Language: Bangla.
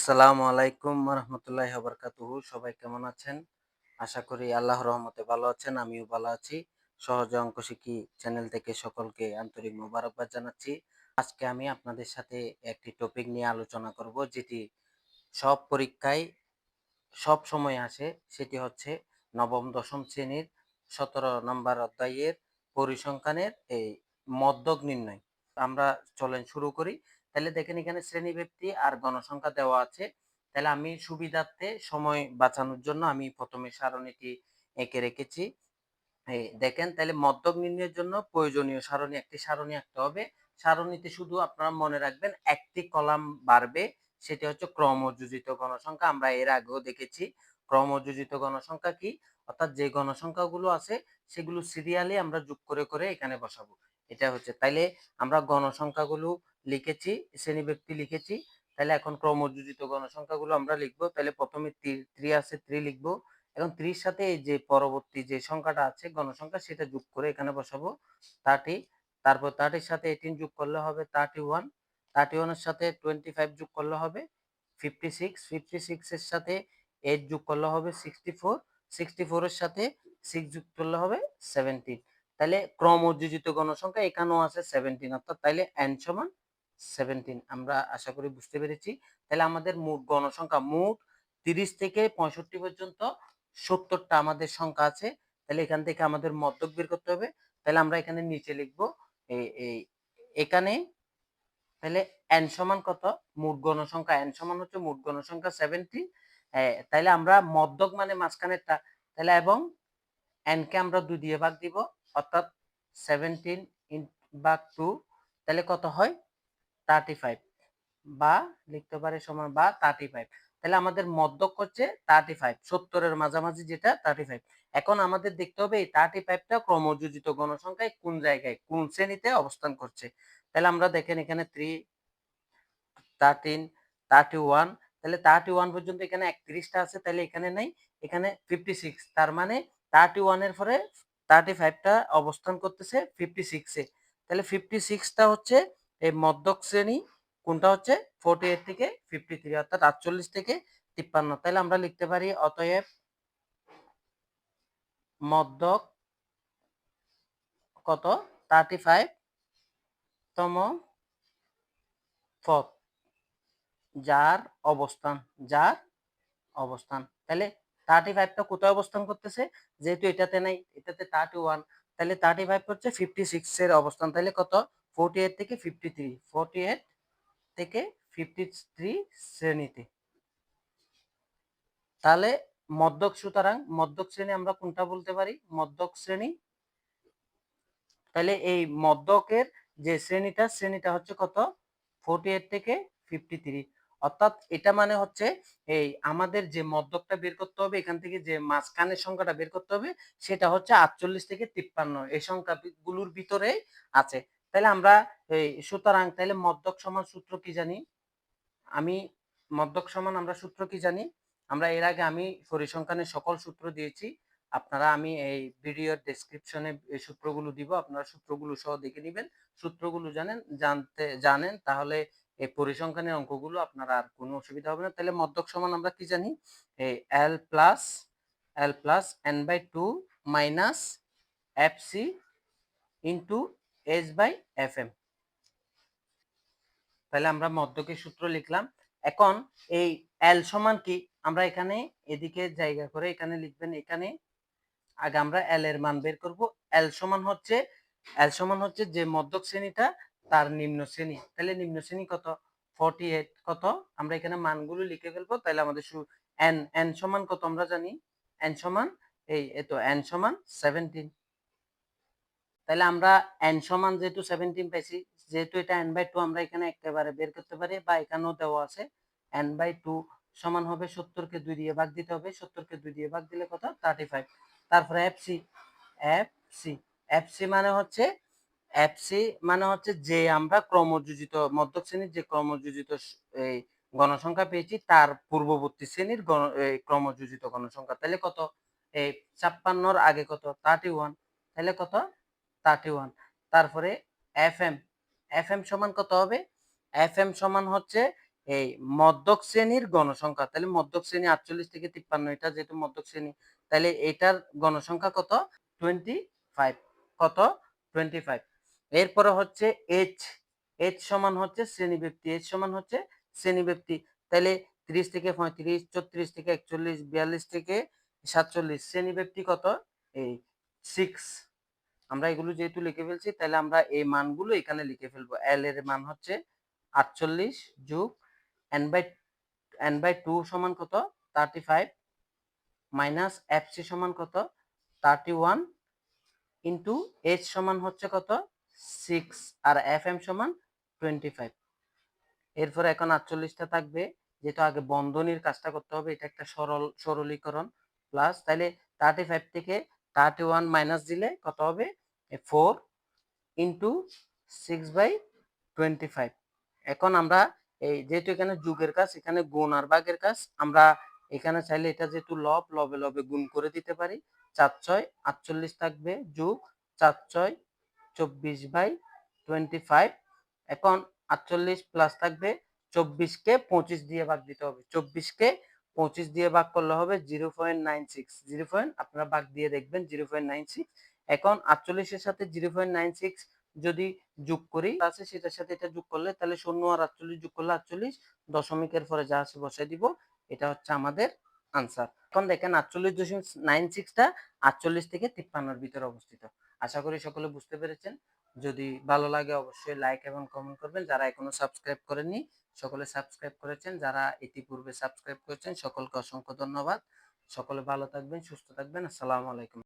আসসালামু আলাইকুম রহমতুল্লাহ বরকাতুহু সবাই কেমন আছেন? আশা করি আল্লাহর রহমতে ভালো আছেন, আমিও ভালো আছি। সহজে অঙ্ক শিখি চ্যানেল থেকে সকলকে আন্তরিক মোবারকবাদ জানাচ্ছি। আজকে আমি আপনাদের সাথে একটি টপিক নিয়ে আলোচনা করব, যেটি সব পরীক্ষায় সব সময় আসে। সেটি হচ্ছে নবম, দশম শ্রেণির সতেরো নম্বর অধ্যায়ের পরিসংখ্যানের এই মদ্যক নির্ণয়। আমরা চলেন শুরু করি। তাহলে দেখেন এখানে শ্রেণি ব্যক্তি আর গণসংখ্যা দেওয়া আছে। তাহলে আমি সুবিধার্থে সময় বাঁচানোর জন্য আমি প্রথমে সারণীটি এঁকে রেখেছি। দেখেন তাহলে মদ্যক নির্ণয়ের জন্য প্রয়োজনীয় সারণী, একটি সারণী আঁকতে হবে। সারণীতে শুধু আপনারা মনে রাখবেন একটি কলাম বাড়বে, সেটি হচ্ছে ক্রমযোজিত গণসংখ্যা। আমরা এর আগেও দেখেছি ক্রমযোজিত গণসংখ্যা কি? অর্থাৎ যে গণসংখ্যাগুলো আছে, সেগুলো সিরিয়ালি আমরা যোগ করে করে এখানে বসাবো। এটা হচ্ছে। তাইলে আমরা গণসংখ্যাগুলো লিখেছি, শ্রেণি ব্যক্তি লিখেছি তাহলে এখন ক্রমযোজিত গণসংখ্যাগুলো আমরা লিখব। তাহলে প্রথমে থ্রি আছে থ্রি লিখব। এখন ত্রিশ সাথে এই যে পরবর্তী যে সংখ্যাটা আছে, গণসংখ্যা, সেটা যোগ করে এখানে বসাবো। থার্টি তারপর থার্টির সাথে এইটিন যোগ করলে হবে থার্টি ওয়ান থার্টি ওয়ানের সাথে টোয়েন্টি ফাইভ যোগ করলে হবে ফিফটি সিক্স ফিফটি সিক্সের সাথে এইট যোগ করলে হবে সিক্সটি ফোর সিক্সটি ফোরের সাথে সিক্স যোগ করলে হবে সেভেন্টিন তাহলে ক্রম ক্রমযোজিত গণসংখ্যা এখানেও আছে সেভেন্টিন অর্থাৎ তাইলে এন সমান সেভেন্টিন আমরা আশা করি বুঝতে পেরেছি। তাহলে আমাদের মোট গণসংখ্যা, মোট তিরিশ থেকে পঁয়ষট্টি পর্যন্ত সত্তরটা আমাদের সংখ্যা আছে। তাহলে এখান থেকে আমাদের মধ্যক বের করতে হবে। তাহলে আমরা এখানে নিচে লিখব এই এখানে তাহলে এন সমান কত? মোট গণসংখ্যা এন সমান হচ্ছে মোট গণসংখ্যা সেভেন্টি তাহলে আমরা মধ্যক মানে মাঝখানেরটা। তাহলে এবং এন কে আমরা দুই দিয়ে ভাগ দিব। অর্থাৎ সেভেন্টিন ভাগ টু তাহলে কত হয়? থার্টি ফাইভ বা লিখতে পারে সমান বা থার্টি ফাইভ তাহলে আমাদের মধ্যক হচ্ছে থার্টি ফাইভ সত্তরের মাঝামাঝি যেটা থার্টি ফাইভ এখন আমাদের দেখতে হবে এই থার্টি ফাইভটা ক্রমযোজিত গণসংখ্যায় কোন জায়গায়, কোন শ্রেণীতে অবস্থান করছে। তাহলে আমরা দেখেন এখানে থ্রি থার্টিন থার্টি ওয়ান তাহলে থার্টি ওয়ান পর্যন্ত এখানে একত্রিশটা আছে, তাহলে এখানে নেই, এখানে ফিফটি সিক্স তার মানে থার্টি ওয়ানের পরে থার্টি ফাইভটা অবস্থান করতেছে ফিফটি সিক্সে তাহলে ফিফটি সিক্সটা হচ্ছে এই মধ্যক শ্রেণি, কোনটা হচ্ছে? ফোর্টি এইট থেকে ফিফটি থ্রি অর্থাৎ আটচল্লিশ থেকে তিপ্পান্ন। তাহলে আমরা লিখতে পারি অতএব মধ্যক কত? থার্টি ফাইভ তম পথ যার অবস্থান যার অবস্থান। তাহলে থার্টি ফাইভটা কোথায় অবস্থান করতেছে? যেহেতু এটাতে নাই, এটাতে থার্টি ওয়ান তাহলে থার্টি ফাইভ হচ্ছে ফিফটি সিক্স এর অবস্থান, তাহলে কত? ফোরটি এইট থেকে ফিফটি থ্রি ফোরটি এইট থেকে ফিফটি থ্রি শ্রেণীতে। তাহলে মধ্যক সুতরাং, মধ্যক শ্রেণি আমরা কোনটা বলতে পারি? মধ্যক শ্রেণি। তাহলে এই মধ্যকের যে শ্রেণীটা শ্রেণীটা হচ্ছে কত? ফোরটি এইট থেকে ফিফটি থ্রি অর্থাৎ এটা মানে হচ্ছে, এই আমাদের যে মধ্যকটা বের করতে হবে, এখান থেকে যে মাঝখানের সংখ্যাটা বের করতে হবে, সেটা হচ্ছে আটচল্লিশ থেকে তিপ্পান্ন। এই সংখ্যাগুলোর ভিতরে আছে। তাহলে আমরা, এই সুতরাং তাহলে মধ্যক সমান সূত্র কি জানি? আমি মধ্যক সমান আমরা সূত্র কি জানি? আমরা এর আগে আমি পরিসংখ্যানের সকল সূত্র দিয়েছি। আপনারা আমি এই ভিডিওর ডেসক্রিপশনে এই সূত্রগুলো দিব, আপনারা সূত্রগুলো সহ দেখে নেবেন। সূত্রগুলো জানেন, জানতে, জানেন, তাহলে এই পরিসংখ্যানের অঙ্কগুলো আপনার আর কোনো অসুবিধা হবে না। তাহলে মধ্যক সমান আমরা কি জানি? এই L plus L plus N by two minus F C into S by F M তাহলে আমরা মধ্যকের সূত্র লিখলাম। এখন এই এল সমান কি? আমরা এখানে এদিকে জায়গা করে এখানে লিখবেন এখানে। আগে আমরা এল এর মান বের করব। এল সমান হচ্ছে এল সমান হচ্ছে যে মধ্যক শ্রেণীটা তার নিম্ন শ্রেণি। তাহলে নিম্ন শ্রেণি কত? ফর্টি এইট কত? আমরা এখানে মানগুলো লিখে ফেলব, তাহলে আমাদের শুরু এন এন সমান কত আমরা জানি? এন সমান, এই এতো এন সমান সেভেন্টিন তাহলে আমরা এন সমান যেহেতু সেভেন্টিন পাইছি, যেহেতু এটা এন বাই টু আমরা এখানে একেবারে বের করতে পারি, বা এখানেও দেওয়া আছে এন বাই টু সমান হবে সত্তরকে দুই দিয়ে ভাগ দিতে হবে, সত্তরকে দুই দিয়ে ভাগ দিলে কত? থার্টি ফাইভ তারপরে F C F C F C মানে হচ্ছে এফসি মানে হচ্ছে যে আমরা ক্রমযোজিত, মধ্যক শ্রেণির যে ক্রমযোজিত এই গণসংখ্যা পেয়েছি, তার পূর্ববর্তী শ্রেণির ক্রমযোজিত গণসংখ্যা। তাহলে কত? এই ছাপ্পান্নর আগে কত? থার্টি ওয়ান তাহলে কত? থার্টি ওয়ান তারপরে এফ এম এফ এম সমান কত হবে? এফ এম সমান হচ্ছে এই মধ্যক শ্রেণির গণসংখ্যা। তাহলে মধ্যক শ্রেণি আটচল্লিশ থেকে তিপ্পান্ন, এটা যেহেতু মধ্যক শ্রেণি, তাহলে এটার গণসংখ্যা কত? টোয়েন্টি ফাইভ কত? টোয়েন্টি ফাইভ এরপরে হচ্ছে এইচ এইচ সমান হচ্ছে শ্রেণি ব্যক্তি এইচ সমান হচ্ছে শ্রেণি ব্যক্তি তাহলে তিরিশ থেকে পঁয়ত্রিশ, চৌত্রিশ থেকে একচল্লিশ, বিয়াল্লিশ থেকে সাতচল্লিশ শ্রেণি ব্যক্তি কত? এই সিক্স আমরা এগুলো যেহেতু লিখে ফেলছি তাহলে আমরা এই মানগুলো এখানে লিখে ফেলব। এল এর মান হচ্ছে আটচল্লিশ যোগ N by N by two সমান কত? Thirty five minus F C সমান কত? থার্টি ওয়ান ইন্টু এইচ সমান হচ্ছে কত? সিক্স আর এফ এম সমান টোয়েন্টি ফাইভ এরপরে এখন আটচল্লিশটা থাকবে যেহেতু আগে বন্ধনীর কাজটা করতে হবে, এটা একটা সরল, সরলীকরণ। প্লাস তাহলে থার্টি ফাইভ থেকে থার্টি ওয়ান মাইনাস দিলে কত হবে? Four into six by twenty five এখন আমরা এই যেহেতু এখানে যুগের কাজ, এখানে গুণ আর বাঘের কাজ, আমরা এখানে চাইলে এটা যেহেতু লব, লবে লবে গুণ করে দিতে পারি। চার ছয় আটচল্লিশ থাকবে, যুগ চার ছয় চব্বিশ বাই টোয়েন্টি ফাইভ এখন আটচল্লিশ প্লাস থাকবে চব্বিশকে পঁচিশ দিয়ে ভাগ দিতে হবে। চব্বিশকে পঁচিশ দিয়ে ভাগ করলে হবে zero point nine six zero point আপনারা ভাগ দিয়ে দেখবেন জিরো পয়েন্ট নাইন সিক্স এখন আটচল্লিশের সাথে জিরো পয়েন্ট নাইন সিক্স যদি যোগ করি আছে সেটার সাথে এটা যোগ করলে তাহলে শূন্য আর আটচল্লিশ যোগ করলে আটচল্লিশ, দশমিকের পরে যা আছে বসাই দিব, এটা হচ্ছে আমাদের আনসার এখন দেখেন আটচল্লিশ দশমিক নাইন সিক্সটা আটচল্লিশ থেকে তিপ্পান্নর ভিতরে অবস্থিত। আশা করি সকলে বুঝতে পেরেছেন। যদি ভালো লাগে অবশ্যই লাইক এবং কমেন্ট করবেন। যারা এখনও সাবস্ক্রাইব করেননি, সকলে সাবস্ক্রাইব করেছেন। যারা ইতিপূর্বে সাবস্ক্রাইব করেছেন, সকলকে অসংখ্য ধন্যবাদ। সকলে ভালো থাকবেন, সুস্থ থাকবেন। আসসালামু আলাইকুম।